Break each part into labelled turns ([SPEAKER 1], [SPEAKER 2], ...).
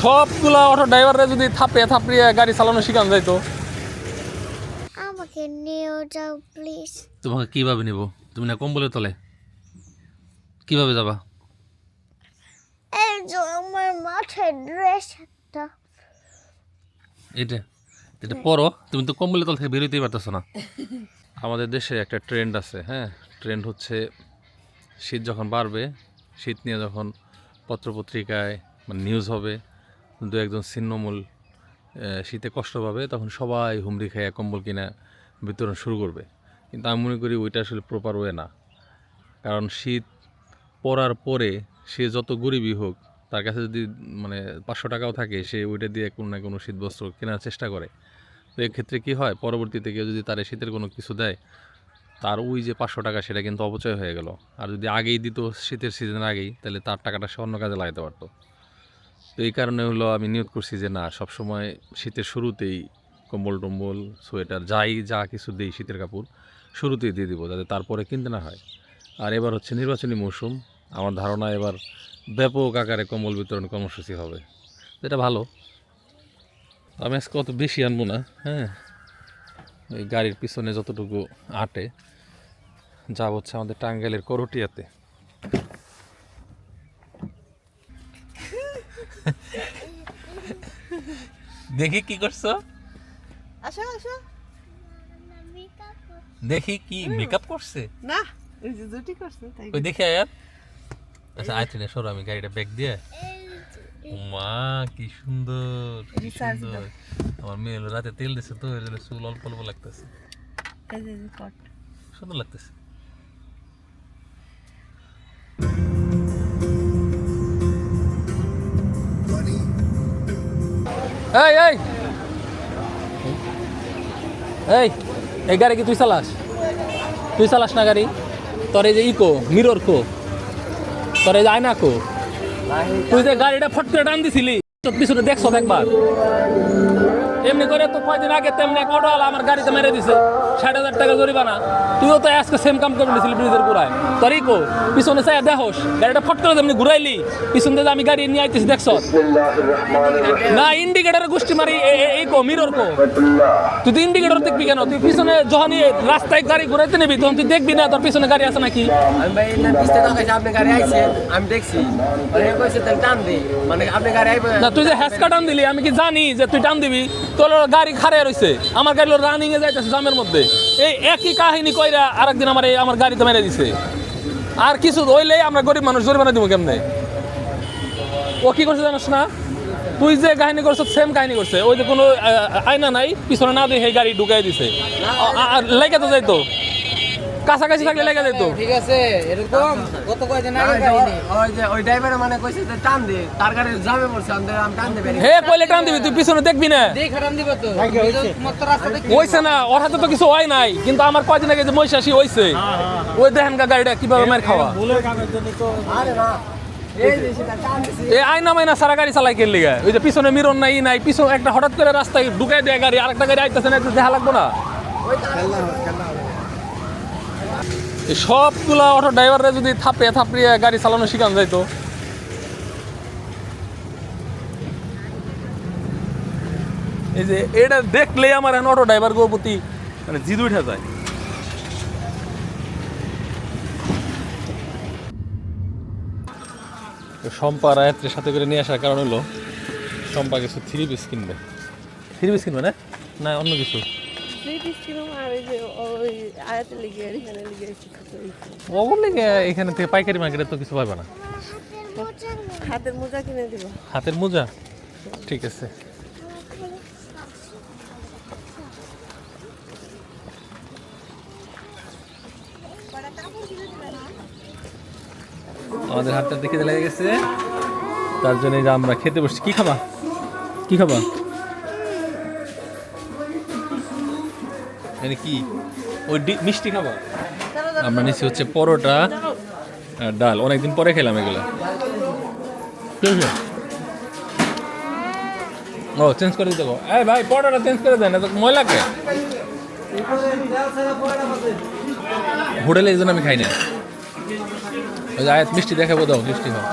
[SPEAKER 1] সবগুলা অটো ড্রাইভাররা যদি থাপে থাপড়িয়ে গাড়ি চালানো শিখান যাইতো।
[SPEAKER 2] আমাকে নিয়ে যাও প্লিজ
[SPEAKER 1] তোমাকে কীভাবে নেব? তুমি না কম্বলের তলে? কীভাবে যাবা?
[SPEAKER 2] এই যে আমার মাথায় ড্রেস একটা।
[SPEAKER 1] এটা এটা পরো। তুমি তো কম্বলের তল থেকে বেরোতেই পারতেছো না। আমাদের দেশে একটা ট্রেন্ড আছে হ্যাঁ? ট্রেন্ড হচ্ছে শীত যখন বাড়বে শীত নিয়ে যখন পত্রপত্রিকায় মানে নিউজ হবে দু একজন ছিন্নমূল শীতে কষ্ট পাবে, তখন সবাই হুমড়ি খেয়ে কম্বল কিনা বিতরণ শুরু করবে। কিন্তু আমি মনে করি ওইটা আসলে প্রপার ওয়ে না। কারণ শীত পড়ার পরে সে যত গরিবই হোক, তার কাছে যদি মানে পাঁচশো টাকাও থাকে, সে ওইটা দিয়ে কোনো না কোনো শীতবস্ত্র কেনার চেষ্টা করে। তো এক্ষেত্রে কী হয়, পরবর্তীতে কেউ যদি তার শীতের কোনো কিছু দেয়, তার ওই যে পাঁচশো টাকা, সেটা কিন্তু অপচয় হয়ে গেল। আর যদি আগেই দিত শীতের সিজনের আগেই, তাহলে তার টাকাটা সে অন্য কাজে লাগাতে পারতো। তো এই কারণে হলো আমি নিয়োগ করছি যে না, সবসময় শীতের শুরুতেই কম্বল টম্বল, সোয়েটার, যাই, যা কিছু দিই শীতের কাপড়, শুরুতেই দিয়ে দিব যাতে তারপরে কিনতে না হয়। আর এবার হচ্ছে নির্বাচনী মৌসুম, আমার ধারণা এবার ব্যাপক আকারে কম্বল বিতরণ কর্মসূচি হবে। এটা ভালো। আমি আজকে অত বেশি আনব না হ্যাঁ? এই গাড়ির পিছনে যতটুকু আটে, যা হচ্ছে আমাদের টাঙ্গাইলের করটিয়াতে। দেখি কি করছ?
[SPEAKER 3] আসো আসো।
[SPEAKER 1] দেখি কি মেকআপ করছে?
[SPEAKER 3] না এই যে জুটি করছে তাই
[SPEAKER 1] ওই দেখে আয়ার আচ্ছা আয় না সরো আমি গাড়িটা ব্যাগ দিয়ে। মা কি সুন্দর কি সুন্দর। আমার মেয়ে রাতে তেল দিছে তো এর জন্য চুল অল্প অল্প লাগতেছে।
[SPEAKER 3] এই যে যে কট।
[SPEAKER 1] সুন্দর লাগতেছে। এই এই। এই এই গাড়ি কি তুই চালাস? তুই চালাস না গাড়ি? তোর এই যে ইকো, মিরর কো। তোর এই যে আয়না কো। তুই যে গাড়িটা ফট করে টান দিছিলি, তোর পিছনে দেখছ একবার। এমনি করে তো কয়দিন আগে তেমনি এক অটোওয়ালা আমার গাড়িতে মেরে দিছে। ষাট হাজার টাকা জরিমানা। তুইও তো আজকে সেম কাম করে নিয়েছিলি ব্রিজের পুরায় তোরই কো পিছনে চাই দেখোস গাড়িটা ফট করে তেমনি ঘুরাইলি। পিছন দিয়ে আমি গাড়ি নিয়ে আইতেছি দেখছ? না ইন্ডিকেটারের গোষ্ঠী মারি এই কো মিরর কো। তুই তো ইন্ডিকেটর দেখবি কেন? তুই পিছনে যখনই রাস্তায় গাড়ি ঘুরাইতে নিবি তখন তুই দেখবি না তোর পিছনে গাড়ি আছে নাকি?
[SPEAKER 4] আমি না
[SPEAKER 1] তুই যে হ্যাসকা টান দিলি আমি কি জানি যে তুই টান দিবি? তোর গাড়ি খারে রয়েছে আমার গাড়ি রানিং এ যাইতেছে জামের মধ্যে। এই একই কাহিনী কইরা আরেকদিন আমার এই আমার গাড়িতে মেরে দিছে। আর কিছু হইলে আমরা গরিব মানুষ, জরিমানা দিব কেমনে? ও কি করছে জানিস না? তুই যে কাহিনী করছ সেম কাহিনী করছে। ওই যে কোনো আয়না নাই, পিছনে না দিয়ে সেই গাড়ি ঢুকাই দিছে। আর লেগে তো যাইতো। কাছাকাছি থাকলে লেগে যাইতো
[SPEAKER 4] ঠিক আছে এরকম। কত কয়দিন আগে ওই যে ওই ড্রাইভার মানে কইছে যে টান দে তার গাড়ি জামে পড়ছে আমি আমি টান দেবেন
[SPEAKER 1] হে কইলে টান দিবি তুই পিছনে দেখবি না?
[SPEAKER 4] দেখ টান দিব তো। মত রাস্তা দেখ
[SPEAKER 1] হইছে না ওর হাতে তো কিছু হয় নাই কিন্তু আমার কয়দিন আগে যে মহিষাসী হইছে ওই দেখেন গা গাড়িটা কীভাবে মার খাওয়া।
[SPEAKER 4] আরে না এই যে সেটা টান দিছি।
[SPEAKER 1] আয়না মাইনা সারা গাড়ি চালাই কে লিগা? ওই যে পিছনে মিরন নাই ই নাই পিছনে একটা হঠাৎ করে রাস্তায় ঢুকাই দেয় গাড়ি আরেকটা গাড়ি আইতেছে না একটু দেখা লাগবো না? সবগুলা অটো ড্রাইভাররা যদি থাপে থাপড়িয়ে গাড়ি চালানো শিখান যাইতো এই যে এটা দেখলেই আমার এখন অটো ড্রাইভার গো প্রতি মানে জিদ উঠে যায়। শম্পা রায়ত্রের সাথে করে নিয়ে আসার কারণ হলো শম্পা কিছু থ্রি পিস কিনবে। থ্রি পিস কিনবে না? না অন্য কিছু।
[SPEAKER 3] থ্রি পিস আর এই যে ওই আয়াতে লিগে আর এখানে লিগে
[SPEAKER 1] ও বললে এখানে থেকে পাইকারি মার্কেটে তো কিছু পাবে না?
[SPEAKER 3] হাতের মোজা কিনে দিব।
[SPEAKER 1] হাতের মোজা? ঠিক আছে। আমাদের হাতটা দেখে লেগে গেছে। তার জন্য আমরা খেতে বসছি। কি খাবা? কি খাবা? মানে কি? ওই মিষ্টি খাবা? আমরা নিচ্ছি হচ্ছে পরোটা আর ডাল। অনেকদিন পরে খেলাম এগুলো। ও চেঞ্জ করে দিতে। এই ভাই পরোটাটা চেঞ্জ করে দেন এত ময়লা কে? হোটেলে এই জন্য আমি খাই না ওই আয়াত মিষ্টি দেখাবো দাও মিষ্টি খাও।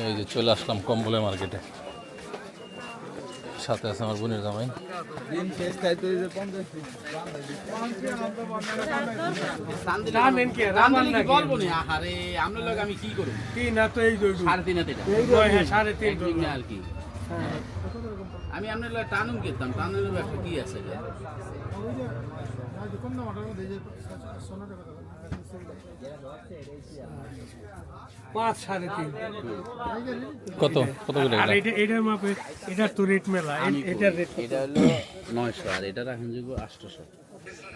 [SPEAKER 1] এই যে চলে আসলাম কম্বলের মার্কেটে সাথে আছে আমার বোনের জামাই
[SPEAKER 5] আমি আপনার টানুম কিনতাম টানুন ব্যবসা কি আছে?
[SPEAKER 6] পাঁচ সাড়ে তিন।
[SPEAKER 1] কত? কত করে
[SPEAKER 6] আর
[SPEAKER 1] এটা?
[SPEAKER 6] এটা এটার মাপে এটার তো রেট মেলা এটার রেট
[SPEAKER 5] এটা হলো নয়শো আর এটা রাখেন যোগ্য আটশোশো।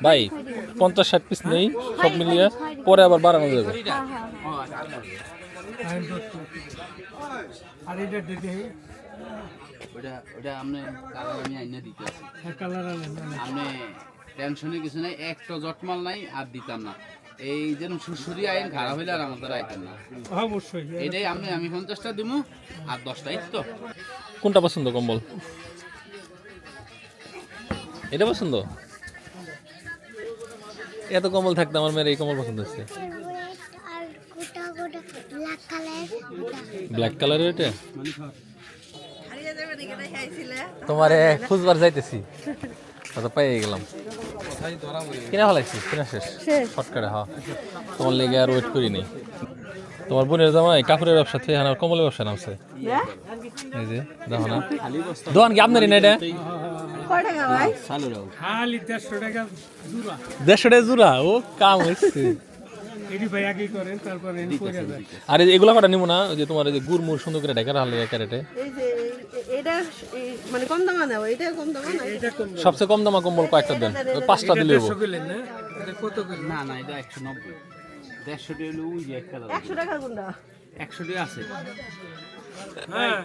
[SPEAKER 1] ভাই পঞ্চাশ ষাট পিস নেই সব মিলিয়ে পরে আবার বাড়ানো যাবে।
[SPEAKER 6] আর এটার দিতে
[SPEAKER 5] ওটা ওটা আপনি কালার আমি আইনা দিতে আছি।
[SPEAKER 6] কালার
[SPEAKER 5] আপনি টেনশনে কিছু নাই একটা জটমাল নাই আর দিতাম না। এই যেন সুসুরি আইন খারাপ হইলে আর আমাদের আইতেন না।
[SPEAKER 6] অবশ্যই।
[SPEAKER 5] এটাই আপনি আমি পঞ্চাশটা দিমু আর দশটা এই তো।
[SPEAKER 1] কোনটা পছন্দ কম্বল? এটা পছন্দ? এত কম্বল থাকতে আমার মেয়ের এই কম্বল পছন্দ হচ্ছে।
[SPEAKER 2] আর গোটা গোটা ব্ল্যাক কালার
[SPEAKER 1] ব্ল্যাক কালারের এটা তোমারে খুঁজবার যাইতেছি। কত পেয়ে গেলাম। কিনা ফেলাইছি কিনা শেষ? শর্টকাটে হ্যাঁ। তোমার লেগে আর ওয়েট করি নাই। তোমার বোনের জামাই কাপড়ের ব্যবসা থেকে আমার কমলের ব্যবসা নামছে। এই যে দেখো না। দোকান কি আপনারই না এটা?
[SPEAKER 3] কয় টাকা ভাই?
[SPEAKER 6] খালি দেড়শো টাকা জোড়া
[SPEAKER 1] ও কাম হচ্ছে
[SPEAKER 6] এটি ভাই আগেই করেন তারপরে পরে যায়
[SPEAKER 1] আর যে এগুলা কটা নিবো না? যে তোমার এই যে গুড় মুড় সুন্দর করে ঢেকা রাখলে ক্যারেটে।
[SPEAKER 3] এই যে এ- এটা মানে কম দামা নেব এটা কম দামা না
[SPEAKER 6] এটা কোন
[SPEAKER 1] সবচেয়ে কম দামা কম্বল কয়েকটা দেন। পাঁচটা দিলে হব।
[SPEAKER 6] না? এটা কত
[SPEAKER 5] না না এটা একশো নব্বই। দেড়শোটি হলো ওই একটা দাম
[SPEAKER 3] একশো টাকা কোনটা
[SPEAKER 5] একশোটি আছে।
[SPEAKER 6] হ্যাঁ।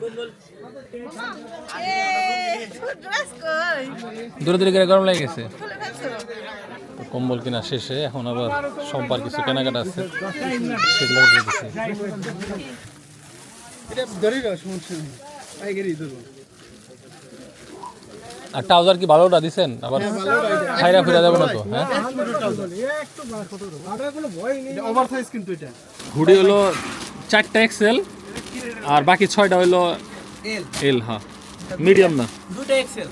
[SPEAKER 1] দূরে দূরে করে গরম লেগে গেছে। কম্বল কেনা শেষে এখন আবার সোমবার কিছু কেনাকাটা আছে। সেগুলো আর ট্রাউজার কি ভালোটা দিছেন? আবার খাইরা ফিরা যাবে না তো হ্যাঁ? হুডি হলো চারটা এক্সেল আর বাকি ছয়টা হলো এল হ্যাঁ। মিডিয়াম না?
[SPEAKER 7] দুটো এক্সেল।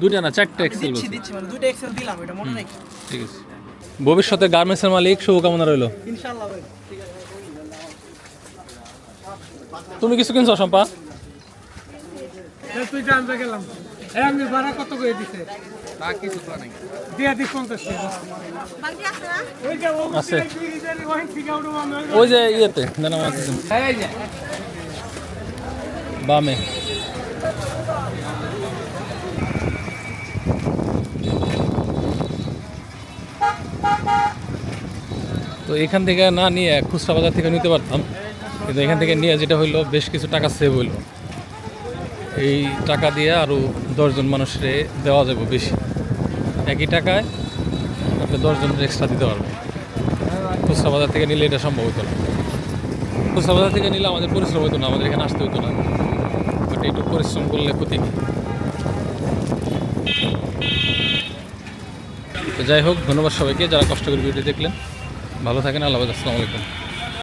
[SPEAKER 1] দুইটা না চারটা এক্সেল
[SPEAKER 7] দিচ্ছি মানে দুটো এক্সেল দিলাম এটা মনে রাখি
[SPEAKER 1] ঠিক আছে। ভবিষ্যতে গার্মেন্টসের মালিক শুভকামনা রইল।
[SPEAKER 7] ইনশাআল্লাহ ভাই।
[SPEAKER 1] তুমি কিছু কিনছো শম্পা?
[SPEAKER 6] তুই জানতে গেলাম। এই আমি ভাড়া কত করে দিছে? দিয়া দি পঞ্চাশ টাকা।
[SPEAKER 3] বাকি আছে না?
[SPEAKER 6] ওই যে ও
[SPEAKER 1] আছে।
[SPEAKER 6] ওই থেকে উঠবো আমরা
[SPEAKER 1] ওই যে। ইয়েতে বামে। তো এখান থেকে না নিয়ে খুচরা বাজার থেকে নিতে পারতাম। কিন্তু এখান থেকে নিয়ে যেটা হইল বেশ কিছু টাকা সেভ হইল। এই টাকা দিয়ে আরও দশজন মানুষের দেওয়া যাবে বেশি। একই টাকায় আপনি দশজনের এক্সট্রা দিতে পারবেন। খুচরা বাজার থেকে নিলে এটা সম্ভব হতো না। খুচরা বাজার থেকে নিলে আমাদের পরিশ্রম হতো না, আমাদের এখানে আসতে হতো না। বাট একটু পরিশ্রম করলে ক্ষতি কি তো যাই হোক, ধন্যবাদ সবাইকে যারা কষ্ট করে ভিডিও দেখলেন। ভালো থাকেন, আল্লাহ আসসালামু আলাইকুম।